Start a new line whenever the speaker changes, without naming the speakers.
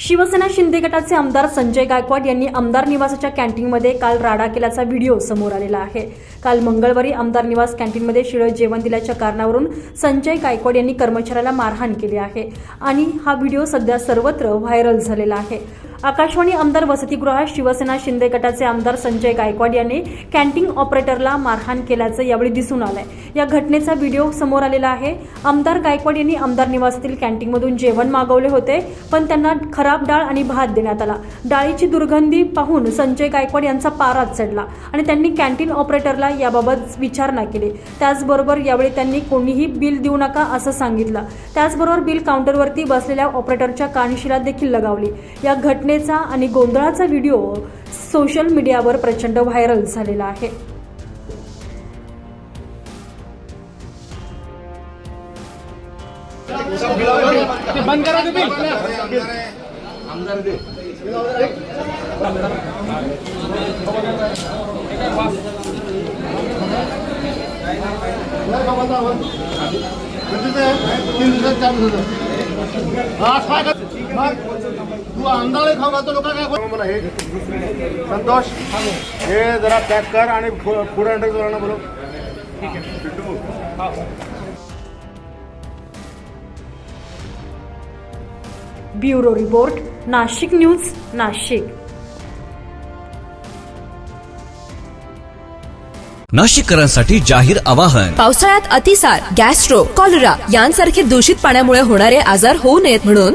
शिवसेना शिंदे गटाचे आमदार संजय गायकवाड यांनी आमदार निवासाच्या कॅन्टीनमध्ये काल राडा केल्याचा व्हिडिओ समोर आलेला आहे. काल मंगळवारी आमदार निवास कॅन्टीनमध्ये शिळं जेवण दिल्याच्या कारणावरून संजय गायकवाड यांनी कर्मचाऱ्याला मारहाण केली आहे आणि हा व्हिडिओ सध्या सर्वत्र व्हायरल झालेला आहे. आकाशवाणी आमदार वसतिगृहात शिवसेना शिंदे गटाचे आमदार संजय गायकवाड यांनी कॅन्टीन ऑपरेटरला मारहाण केल्याचं यावेळी दिसून आलंय. या घटनेचा व्हिडिओ समोर आलेला आहे. आमदार गायकवाड यांनी आमदार निवासातील कॅन्टीनमधून जेवण मागवले होते पण त्यांना खराब डाळ आणि भात देण्यात आला. डाळीची दुर्गंधी पाहून संजय गायकवाड यांचा पाराच चढला आणि त्यांनी कॅन्टीन ऑपरेटरला याबाबत विचारणा केली. त्याचबरोबर यावेळी त्यांनी कोणीही बिल देऊ नका असं सांगितलं. त्याचबरोबर बिल काउंटरवरती बसलेल्या ऑपरेटरच्या कानशिला देखील लगावली. या घटनेचा आणि गोंधळाचा व्हिडिओ सोशल मीडियावर प्रचंड व्हायरल झालेला आहे.
बंद करा तुम्ही.
तीन दिवसात हा तू अंदाळे खाऊ घालतो लोक काय बोल मला हे संतोष हे जरा पॅक कर आणि फु- पुढे अंडर जोरांना बोलव.
Bureau report Nashik news Nashik.
नाशिककरांसाठी जाहीर आवाहन.
पावसाळ्यात अतिसार गॅस्ट्रो कॉलरा यांसारखे दूषित पाण्यामुळे होणारे आजार होऊ नयेत म्हणून